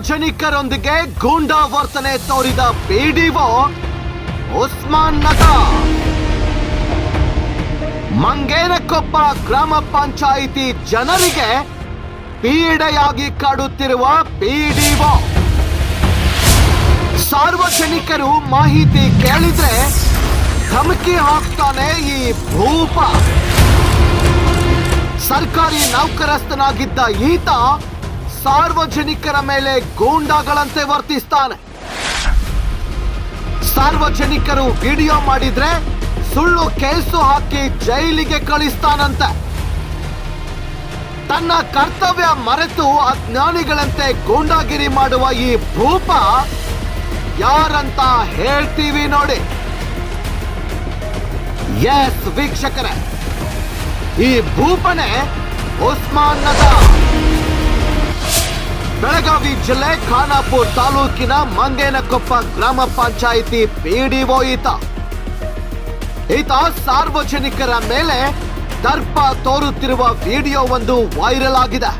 ಸಾರ್ವಜನಿಕರೊಂದಿಗೆ ಗೂಂಡಾ ವರ್ತನೆ ತೋರಿದ ಪಿಡಿಒ ಉಸ್ಮಾನ್ ನಟ ಮಂಗೇನಕೊಪ್ಪ ಗ್ರಾಮ ಪಂಚಾಯಿತಿ ಜನರಿಗೆ ಪೀಡೆಯಾಗಿ ಕಾಡುತ್ತಿರುವ ಪಿಡಿಒ ಸಾರ್ವಜನಿಕರು ಮಾಹಿತಿ ಕೇಳಿದ್ರೆ ಧಮಕಿ ಹಾಕ್ತಾನೆ ಈ ಭೂಪ. ಸರ್ಕಾರಿ ನೌಕರಸ್ಥನಾಗಿದ್ದ ಈತ ಸಾರ್ವಜನಿಕರ ಮೇಲೆ ಗೂಂಡಾಗಳಂತೆ ವರ್ತಿಸ್ತಾನೆ. ಸಾರ್ವಜನಿಕರು ವಿಡಿಯೋ ಮಾಡಿದ್ರೆ ಸುಳ್ಳು ಕೇಸು ಹಾಕಿ ಜೈಲಿಗೆ ಕಳಿಸ್ತಾನಂತೆ. ತನ್ನ ಕರ್ತವ್ಯ ಮರೆತು ಅಜ್ಞಾನಿಗಳಂತೆ ಗೂಂಡಾಗಿರಿ ಮಾಡುವ ಈ ಭೂಪ ಯಾರಂತ ಹೇಳ್ತೀವಿ ನೋಡಿ. ಎಸ್ ವೀಕ್ಷಕರೇ, ಈ ಭೂಪನೆ ಉಸ್ಮಾನ್ ನಟ ಬೆಳಗಾವಿ ಜಿಲ್ಲೆ ಖಾನಾಪುರ್ ತಾಲೂಕಿನ ಮಂಗೇನಕೊಪ್ಪ ಗ್ರಾಮ ಪಂಚಾಯಿತಿ ಪಿಡಿಒ ಈತ. ಈತ ಸಾರ್ವಜನಿಕರ ಮೇಲೆ ದರ್ಪ ತೋರುತ್ತಿರುವ ವಿಡಿಯೋ ಒಂದು ವೈರಲ್ ಆಗಿದೆ.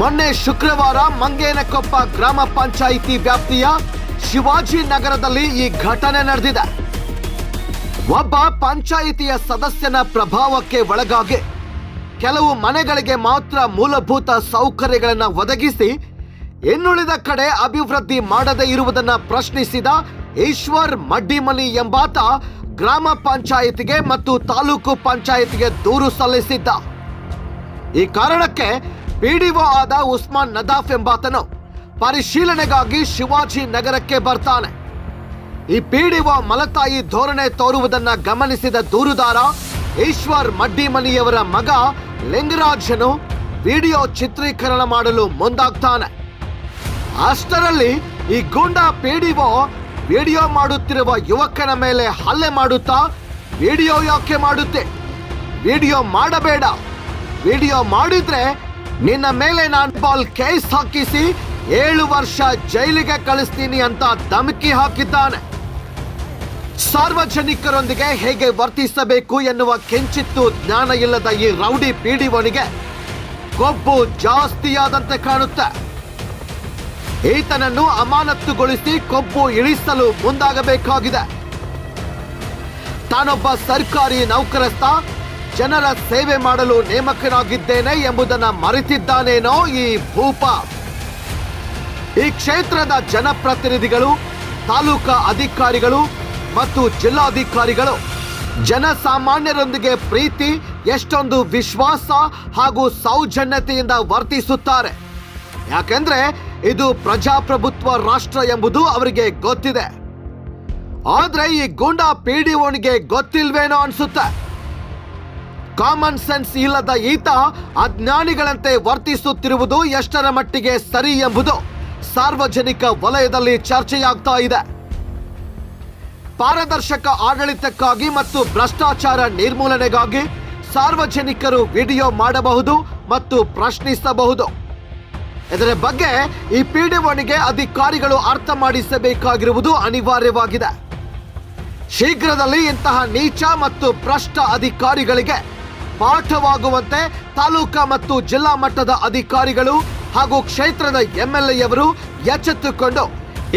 ಮೊನ್ನೆ ಶುಕ್ರವಾರ ಮಂಗೇನಕೊಪ್ಪ ಗ್ರಾಮ ಪಂಚಾಯಿತಿ ವ್ಯಾಪ್ತಿಯ ಶಿವಾಜಿ ನಗರದಲ್ಲಿ ಈ ಘಟನೆ ನಡೆದಿದೆ. ಒಬ್ಬ ಪಂಚಾಯಿತಿಯ ಸದಸ್ಯನ ಪ್ರಭಾವಕ್ಕೆ ಒಳಗಾಗಿ ಕೆಲವು ಮನೆಗಳಿಗೆ ಮಾತ್ರ ಮೂಲಭೂತ ಸೌಕರ್ಯಗಳನ್ನು ಒದಗಿಸಿ, ಇನ್ನುಳಿದ ಕಡೆ ಅಭಿವೃದ್ಧಿ ಮಾಡದೇ ಇರುವುದನ್ನು ಪ್ರಶ್ನಿಸಿದ ಈಶ್ವರ್ ಮಡ್ಡಿಮನಿ ಎಂಬಾತ ಗ್ರಾಮ ಪಂಚಾಯಿತಿಗೆ ಮತ್ತು ತಾಲೂಕು ಪಂಚಾಯಿತಿಗೆ ದೂರು ಸಲ್ಲಿಸಿದ್ದ. ಈ ಕಾರಣಕ್ಕೆ ಪಿಡಿಒ ಆದ ಉಸ್ಮಾನ್ ನದಾಫ್ ಎಂಬಾತನು ಪರಿಶೀಲನೆಗಾಗಿ ಶಿವಾಜಿ ನಗರಕ್ಕೆ ಬರ್ತಾನೆ. ಈ ಪಿಡಿಒ ಮಲತಾಯಿ ಧೋರಣೆ ತೋರುವುದನ್ನು ಗಮನಿಸಿದ ದೂರುದಾರ ಈಶ್ವರ್ ಮಡ್ಡಿಮನಿಯವರ ಮಗ ಲಿಂಗರಾಜನು ವಿಡಿಯೋ ಚಿತ್ರೀಕರಣ ಮಾಡಲು ಮುಂದಾಗ್ತಾನೆ. ಅಷ್ಟರಲ್ಲಿ ಈ ಗೂಂಡಾ ಪಿಡಿಓ ವಿಡಿಯೋ ಮಾಡುತ್ತಿರುವ ಯುವಕನ ಮೇಲೆ ಹಲ್ಲೆ ಮಾಡುತ್ತಾ ವಿಡಿಯೋ ಯಾಕೆ ಮಾಡುತ್ತೆ? ವಿಡಿಯೋ ಮಾಡಬೇಡ. ವಿಡಿಯೋ ಮಾಡಿದ್ರೆ ನಿನ್ನ ಮೇಲೆ ನಾನು ಬಾಲ್ ಕೇಸ್ ಹಾಕಿಸಿ ಏಳು ವರ್ಷ ಜೈಲಿಗೆ ಕಳಿಸ್ತೀನಿ ಅಂತ ಧಮಕಿ ಹಾಕಿದ್ದಾನೆ. ಸಾರ್ವಜನಿಕರೊಂದಿಗೆ ಹೇಗೆ ವರ್ತಿಸಬೇಕು ಎನ್ನುವ ಕೆಂಚಿತ್ತು ಜ್ಞಾನ ಇಲ್ಲದ ಈ ರೌಡಿ ಪಿಡಿಒನಿಗೆ ಕೊಬ್ಬು ಜಾಸ್ತಿಯಾದಂತೆ ಕಾಣುತ್ತೆ. ಈತನನ್ನು ಅಮಾನತುಗೊಳಿಸಿ ಕೊಬ್ಬು ಇಳಿಸಲು ಮುಂದಾಗಬೇಕಾಗಿದೆ. ತಾನೊಬ್ಬ ಸರ್ಕಾರಿ ನೌಕರಸ್ಥ, ಜನರ ಸೇವೆ ಮಾಡಲು ನೇಮಕನಾಗಿದ್ದೇನೆ ಎಂಬುದನ್ನು ಮರೆತಿದ್ದಾನೇನೋ ಈ ಭೂಪ. ಈ ಕ್ಷೇತ್ರದ ಜನಪ್ರತಿನಿಧಿಗಳು, ತಾಲೂಕಾ ಅಧಿಕಾರಿಗಳು ಮತ್ತು ಜಿಲ್ಲಾಧಿಕಾರಿಗಳು. ಜನಸಾಮಾನ್ಯರೊಂದಿಗೆ ಪ್ರೀತಿ, ಎಷ್ಟೊಂದು ವಿಶ್ವಾಸ ಹಾಗೂ ಸೌಜನ್ಯತೆಯಿಂದ ವರ್ತಿಸುತ್ತಾರೆ. ಯಾಕೆಂದ್ರೆ ಇದು ಪ್ರಜಾಪ್ರಭುತ್ವ ರಾಷ್ಟ್ರ ಎಂಬುದು ಅವರಿಗೆ ಗೊತ್ತಿದೆ. ಆದ್ರೆ ಈ ಗೂಂಡಾ ಪಿಡಿಒನಿಗೆ ಗೊತ್ತಿಲ್ವೇನೋ ಅನ್ಸುತ್ತೆ. ಕಾಮನ್ ಸೆನ್ಸ್ ಇಲ್ಲದ ಈತ ಅಜ್ಞಾನಿಗಳಂತೆ ವರ್ತಿಸುತ್ತಿರುವುದು ಎಷ್ಟರ ಮಟ್ಟಿಗೆ ಸರಿ ಎಂಬುದು ಸಾರ್ವಜನಿಕ ವಲಯದಲ್ಲಿ ಚರ್ಚೆಯಾಗ್ತಾ ಇದೆ. ಪಾರದರ್ಶಕ ಆಡಳಿತಕ್ಕಾಗಿ ಮತ್ತು ಭ್ರಷ್ಟಾಚಾರ ನಿರ್ಮೂಲನೆಗಾಗಿ ಸಾರ್ವಜನಿಕರು ವಿಡಿಯೋ ಮಾಡಬಹುದು ಮತ್ತು ಪ್ರಶ್ನಿಸಬಹುದು. ಇದರ ಬಗ್ಗೆ ಈ ಪಿಡಿಒನಿಗೆ ಅಧಿಕಾರಿಗಳು ಅರ್ಥ ಮಾಡಿಸಬೇಕಾಗಿರುವುದು ಅನಿವಾರ್ಯವಾಗಿದೆ. ಶೀಘ್ರದಲ್ಲಿ ಇಂತಹ ನೀಚ ಮತ್ತು ಭ್ರಷ್ಟ ಅಧಿಕಾರಿಗಳಿಗೆ ಪಾಠವಾಗುವಂತೆ ತಾಲೂಕಾ ಮತ್ತು ಜಿಲ್ಲಾ ಮಟ್ಟದ ಅಧಿಕಾರಿಗಳು ಹಾಗೂ ಕ್ಷೇತ್ರದ ಎಂಎಲ್ಎಯವರು ಎಚ್ಚೆತ್ತುಕೊಂಡು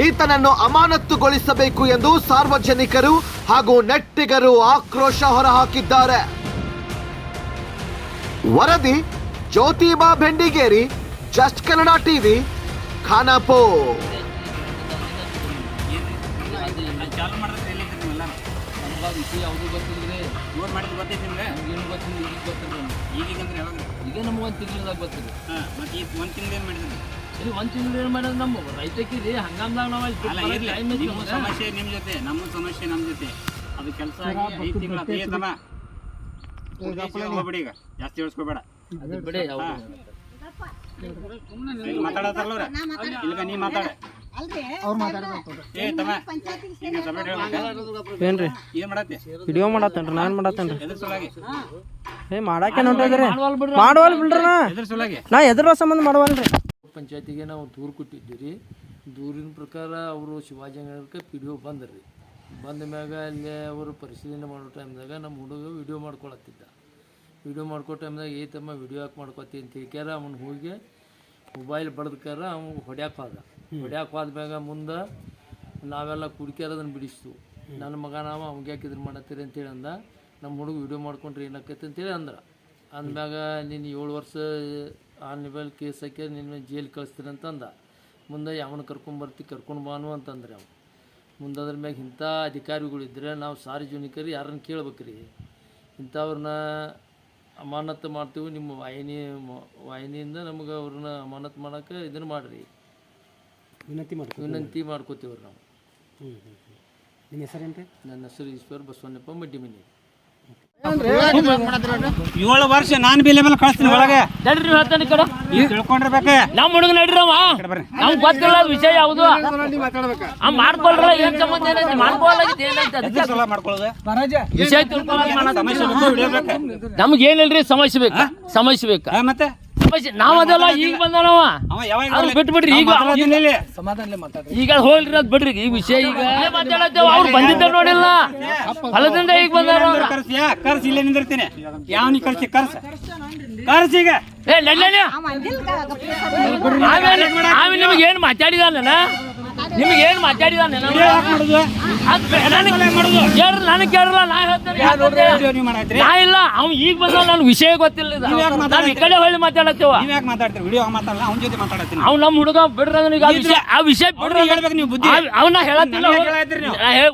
ಈತನನ್ನು ಅಮಾನತುಗೊಳಿಸಬೇಕು ಎಂದು ಸಾರ್ವಜನಿಕರು ಹಾಗೂ ನೆಟ್ಟಿಗರು ಆಕ್ರೋಶ ಹೊರಹಾಕಿದ್ದಾರೆ. ವರದಿ ಜ್ಯೋತಿಬಾ ಬೆಂಡಿಗೇರಿ ಜಸ್ಟ್ ಕನ್ನಡ ಟಿವಿ ಖಾನಾಪುರ್ ಯಾವುದೂ ಇವ್ರು ಗೊತ್ತೈತಿ ನಿಮ್ಗೆ ಗೊತ್ತಿಲ್ಲ ಈಗ ಗೊತ್ತಿಲ್ಲ ನಮ್ಗೆ ಈಗೀಗ ಅಂದ್ರೆ ಯಾವಾಗ ಈಗ ನಮ್ಗೆ ಒಂದು ತಿಂಗಳದಾಗ ಗೊತ್ತಿಲ್ಲ ಹಾಂ ಮತ್ತೆ ಈ ಒಂದು ತಿಂಗಳು ಏನು ಮಾಡಿದ್ರಿ? ಇಲ್ಲಿ ಒಂದ್ ತಿಂಗಳು ಏನು ಮಾಡೋದು ನಮ್ಮ ರೈತಕ್ಕೆ ರೀ ಹಂಗಂದಾಗ ನಾವು ಅಲ್ಲಿ ಇರ್ಲಿ. ನಿಮ್ಮ ಸಮಸ್ಯೆ ನಿಮ್ಮ ಜೊತೆ ನಮ್ಮ ಸಮಸ್ಯೆ ನಮ್ಮ ಜೊತೆ. ಅದು ಕೆಲಸ ಆಗಿ ಐದು ತಿಂಗಳ ಏ ತಮ್ಮ ಹೋಗ್ಬಿಡಿ ಈಗ. ಜಾಸ್ತಿ ಹೇಳ್ಸ್ಕೊಬೇಡ. ಅದು ಬಿಡಿ ಅವ್ರ ಇಲ್ಲಿಗ ನೀ ಮಾತಾಡ. ಏನ್ರಿ? ಏನು ಮಾಡತ್ತಿ? ವಿಡಿಯೋ ಮಾಡತ್ತೇನ್ರಿ ನಾನ್ ಮಾಡತ್ತೇನ್ರಿ? ಎದ್ರ ಸಲುವಾಗಿ ಏ ಮಾಡಾಕೆ ನೋಡ್ರಿ ಮಾಡುವಲ್ ಬಿಡ್ರಿ. ನಾ ಎದ್ರ ಸಂಬಂಧ ಮಾಡುವಲ್ರಿ? ಪಂಚಾಯತಿಗೆ ನಾವು ದೂರು ಕೊಟ್ಟಿದ್ದೀವಿ ರೀ. ದೂರಿನ ಪ್ರಕಾರ ಅವರು ಶಿವಾಜಿನಗರಕ್ಕೆ ಪಿ ಡಿ ಒ ಬಂದ್ರಿ. ಬಂದ ಮ್ಯಾಗ ಅಲ್ಲೇ ಅವರು ಪರಿಶೀಲನೆ ಮಾಡೋ ಟೈಮ್ದಾಗ ನಮ್ಮ ಹುಡುಗ ವಿಡಿಯೋ ಮಾಡ್ಕೊಳತ್ತಿದ್ದ. ವಿಡಿಯೋ ಮಾಡ್ಕೋ ಟೈಮ್ದಾಗ ತಮ್ಮ ವಿಡಿಯೋ ಯಾಕೆ ಮಾಡ್ಕೊತಿ? ಅಂತ ಹೇಳ್ಕ್ಯಾರ. ಅವನು ಹೋಗಿ ಮೊಬೈಲ್ ಬಡ್ದಕ್ಕಾರ ಅವ್ನು ಹೊಡ್ಯಾಕ ಹೋದ. ಹೊಡ್ಯಾಕ ಹೋದ್ಮ್ಯಾಗ ಮುಂದೆ ನಾವೆಲ್ಲ ಕುಡ್ಕ್ಯಾರ ಅದನ್ನು ಬಿಡಿಸ್ತು. ನನ್ನ ಮಗ ನಾವು ಅವ್ಗೆ ಯಾಕೆ ಇದ್ರ ಮಾಡತ್ತೀರಿ? ಅಂತೇಳಿ ಅಂದ. ನಮ್ಮ ಹುಡುಗ ವಿಡಿಯೋ ಮಾಡ್ಕೊಂಡ್ರೆ ಏನಾಕೈತೆ ಅಂತೇಳಿ ಅಂದ್ರೆ. ಅಂದಮ್ಯಾಗ ನೀನು ಏಳು ವರ್ಷ ಆನ್ ಮೇಲೆ ಕೇಸ್ ಹಾಕ್ಯಾರ ನಿನ್ನ ಜೈಲ್ ಕಳಿಸ್ತೀನಿ ಅಂತಂದ. ಮುಂದೆ ಯಾವನ ಕರ್ಕೊಂಬರ್ತಿ ಕರ್ಕೊಂಡು ಬಾನು ಅಂತಂದ್ರೆ ಅವ ಮುಂದೆ ಅದ್ರ ಮ್ಯಾಗ ಇಂಥ ಅಧಿಕಾರಿಗಳಿದ್ದರೆ ನಾವು ಸಾರ್ವಜನಿಕರು ಯಾರನ್ನ ಕೇಳ್ಬೇಕ್ರಿ. ಇಂಥವ್ರನ್ನ ಅಮಾನತು ಮಾಡ್ತೀವಿ ನಿಮ್ಮ ವಾಹಿನಿ ವಾಹಿನಿಯಿಂದ ನಮಗೆ ಅವ್ರನ್ನ ಅಮಾನತು ಮಾಡೋಕೆ ಇದನ್ನು ಮಾಡಿರಿ. ವಿನಂತಿ ಮಾಡಿ ವಿನಂತಿ ಮಾಡ್ಕೋತೀವ್ರಿ ನಾವು. ನಿಮ್ಮ ಹೆಸರೇನು ರೀ ನನ್ನ ಹೆಸರು ಈಶ್ವರ್ ಬಸವಣ್ಣಪ್ಪ ಮಡ್ಡಿ ಮನೆ ಏಳು ವರ್ಷ ನಾನ್ ಬಿ ಮೇಲೆ ಕಳಿಸ್ತೀನಿ ಒಳಗೆ. ನಡ್ರಿ ನೀವು ಹೇಳ್ತಾನೆ ಈ ಕಡೆ. ನೀವು ತಿಳ್ಕೊಂಡಿರ್ಬೇಕ? ನಮ್ಮ ಹುಡುಗ. ನಮ್ಗೆ ಗೊತ್ತಿಲ್ಲ ವಿಷಯ ಯಾವುದು. ಆ ಮಾಡ್ಕೊಳ್ರ ಏನ್ ಸಂಬಂಧ ಏನೈತಿ? ಮಾಡ್ಕೊಳಾಗಿತ್ತು ಏನೈತಿ ಅದಕ್ಕೆ. ಎದ್ರ ಸಲ ಮಾಡ್ಕೊಳ್ಳೋದು? ವಿಷಯ ನಮ್ಗೆ ಏನಿಲ್ರಿ ಸಮಸ್ಯೆ ಬೇಕಾ. ಸಮಸ್ಯೆ ಬೇಕಾ. ಮತ್ತೆ? ನಾವ್ ಅದಲ್ಲ ಈಗ ಬಂದನವ. ಅವ್ರು? ಬಿಟ್ಬಿಡ್ರಿ ಈಗ ಅದ್ ಬಿಡ್ರಿ ಈ ವಿಷಯ ಈಗ. ಮಾತಾಡತ್ತೇವ ಅವ್ರು ಬಂದಿದ್ದ ನೋಡಿಲ್ಲ. ಹೊಲದಿಂದ ಈಗ ಬಂದಾರ ಕರ್ಸ ಇಲ್ಲೇ ನಿಂದಿರ್ತೀನಿ. ಯಾವನಿ ಕರ್ಸಿ ಕರ್ಸ. ಕರ್ಸ ಈಗ. ಏ ನಡ್ಲೇನೆ ಆಮೇಲೆ ನಿಮ್ಗೆ ಏನ್ ಮಾತಾಡಿದಾನ ನಿಮ್ಗೆ ಏನ್ ನನಗೆ ಕೇಳಲ್ಲ ನಾ ಹೇಳ್ತೇನೆ. ಮಾಡತ್ರಿ ನಾ ಇಲ್ಲ ಅವ್ ಈಗ ಬಂದ ನನ್ ವಿಷಯ ಗೊತ್ತಿಲ್ಲ ಇದು. ನೀವ್ ಯಾಕ್ ನಾವ್ ಈ ಕಡೆ ಹೊಳ್ಳಿ ಮಾತಾಡತ್ತೇವ? ನೀವ್ ಯಾಕೆ ಮಾತಾಡ್ತೀರಿ? ವಿಡಿಯೋ ಮಾತಾಡಲ್ಲ ಅವ್ನ ಜೊತೆ ಮಾತಾಡತ್ತೀನಿ ಅವ್ ನಮ್ ಹುಡುಗ ಬಿಡ್ರ ಈಗ ಆ ವಿಷಯ ಆ ವಿಷಯ ಬಿಡ್ರ ಹೇಳ್ಬೇಕು ನೀವು ಬುದ್ಧಿ. ಅವನ್ನ ಹೇಳತ್ತಿಲ್ಲ ನನಗೆ ಹೇಳತ್ತೀರಿ ನೀವು. ನಾ ಹೇಳ್-